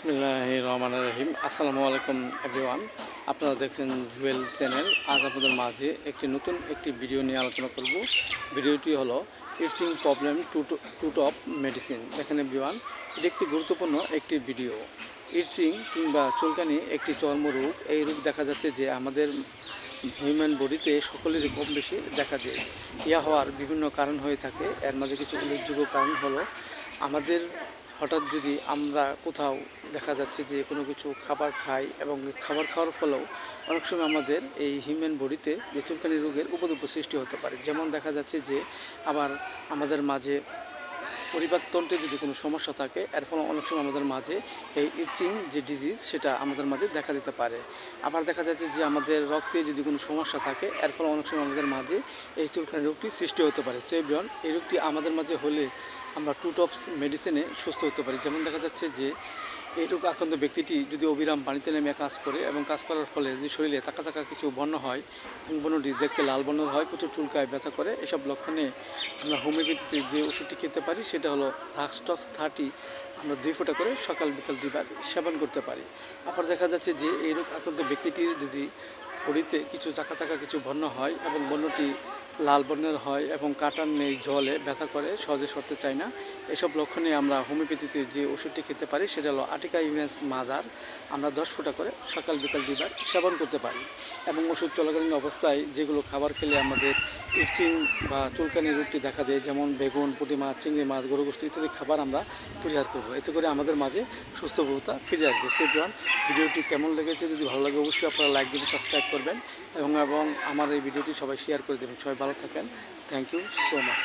বিসমিল্লাহ রহমান রহিম আসসালামু আলাইকুম এভরিওয়ান আপনারা দেখছেন জুয়েল চ্যানেল আজ আপনাদের মাঝে একটি নতুন একটি ভিডিও নিয়ে আলোচনা করব। ভিডিওটি হলো itching problem to to top medicine দেখেন এভরিওয়ান এটি একটি গুরুত্বপূর্ণ একটি ভিডিও ইচিং কিংবা চুলকানি একটি চর্মরোগ এই রোগ দেখা যাচ্ছে যে আমাদের হিউম্যান বডিতে সকলেরই কম বেশি দেখা যায়। ইয়া হওয়ার বিভিন্ন কারণ হয়ে থাকে। এর মাঝে কিছু উল্লেখযোগ্য কারণ হলো, আমাদের হঠাৎ যদি আমরা কোথাও দেখা যাচ্ছে যে কোনো কিছু খাবার খাই এবং খাবার খাওয়ার ফলেও অনেক সময় আমাদের এই হিউম্যান বডিতে যে চুলকানি রোগের উপদ্রব সৃষ্টি হতে পারে। যেমন দেখা যাচ্ছে যে আবার আমাদের মাঝে পরিপাকতন্ত্রে যদি কোনো সমস্যা থাকে, এর ফলে অনেক সময় আমাদের মাঝে এই ইচিং যে ডিজিজ সেটা আমাদের মাঝে দেখা দিতে পারে। আবার দেখা যাচ্ছে যে আমাদের রক্তে যদি কোনো সমস্যা থাকে, এর ফলে অনেক সময় আমাদের মাঝে এই চুলকানি রোগটি সৃষ্টি হতে পারে। সেব্রন এই রোগটি আমাদের মাঝে হলে আমরা টু টপস মেডিসিনে সুস্থ হতে পারি। যেমন দেখা যাচ্ছে যে এই আক্রান্ত ব্যক্তিটি যদি অবিরাম পানিতে নেমে কাজ করে এবং কাজ করার ফলে যদি শরীরে তাকা তাকা কিছু বর্ণ হয়, এবং বর্ণটি দেখতে লাল বর্ণ হয়, প্রচুর চুলকায়, ব্যথা করে, এসব লক্ষণে আমরা হোমিওপ্যাথিতে যে ওষুধটি খেতে পারি, সেটা হলো রাক্সটক্স থার্টি। আমরা দুই ফোঁটা করে সকাল বিকাল দুইবার সেবন করতে পারি। আবার দেখা যাচ্ছে যে এই রোগ আক্রান্ত ব্যক্তিটির যদি বডিতে কিছু চাকা চাকা কিছু বন্য হয় এবং বন্যটি লাল বর্ণের হয় এবং কাটার নেই, জলে ব্যথা করে, সহজে সরতে চায় না। এসব লক্ষণে আমরা হোমিওপ্যাথিতে যে ওষুধটি খেতে পারি সেটা হলো আটিকা ইউনেস মাদার আমরা দশ ফোঁটা করে সকাল বিকাল দুইবার সেবন করতে পারি এবং ওষুধ চলাকালীন অবস্থায় যেগুলো খাবার খেলে আমাদের ইচিং বা চুলকানি রোগটি দেখা দেয় যেমন বেগুন, পুঁটি মাছ, চিংড়ি মাছ, গরু গোষ্ঠী ইত্যাদি খাবার আমরা পরিহার করব। এতে করে আমাদের মাঝে সুস্থবোধতা ফিরে আসবে। সেজন ভিডিওটি কেমন লেগেছে, যদি ভালো লাগে অবশ্যই আপনারা লাইক দিবেন সাবস্ক্রাইব করবেন এবং এবং আমার এই ভিডিওটি সবাই শেয়ার করে দেবেন। সবাই ভালো থাকেন। Thank you so much